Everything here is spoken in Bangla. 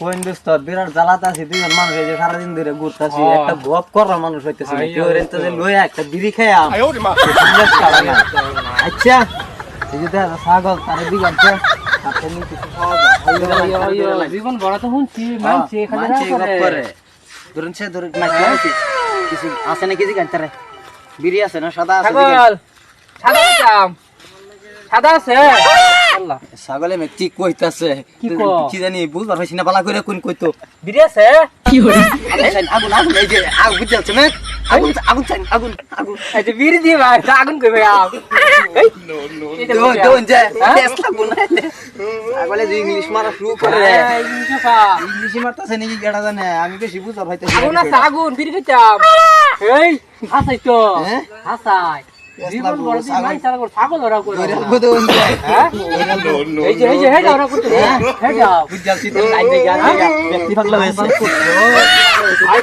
কোন দোস্ত বিরাট জ্বালাত আছে দুজন মানুষ এই যে সারাদিন ধরে ঘুরতাছি। একটা গপ করা মানুষ হইতেছে হাই, কেউ হাই, রেন্তে যে লইয়া একটা বিড়ি আচ্ছা দেখা ছাগল তার আছে তাতে নিয়ে কিছু খাওয়া যায়। খাইয়ে গেলে খাইয়ে গেলে। জীবন বড় তো শুনছি মানছি এখানে মানছে রাগ গপ করে করে। ধরুন সে ধরুন কিছু আছে নাকি জিগান তারে বিড়ি আছে না সাদা আছে ছাগল সাদা চাম সাদা আছে। আল্লাহ। ছাগলে মে কি কইতাছে। কি? জানি বুঝবার হইছি না বালা করে কোন কইতো? আছে? আগুন চাইন, আগুন আগুন এই যে আগুন বুঝতে পারছ না? আগুন আগুন চাইন, আগুন আগুন। এই যে বিড়ি দিয়ে ভাই আগুন কই ভাই যে হ্যাঁ? টেস্ট ছাগলে যে ইংলিশ মারা শুরু করে। হ্যাঁ। ইংলিশ মারতাছে নাকি জানে? আমি বেশি বুঝবার হইতাছি আগুন আছে আগুন বিড়ি এই হাসাই তো হ্যাঁ? হাসাই। জীবন বড় দিন ছাগল। মাই সারা করে ছাগল ওরা করে দেউন যে হ্যাঁ এই যে এই যে হেডা ওরা করতে হেডা বুঝাচ্ছি তো লাইনে গিয়া ব্যক্তি পাগলা হয়েছে আই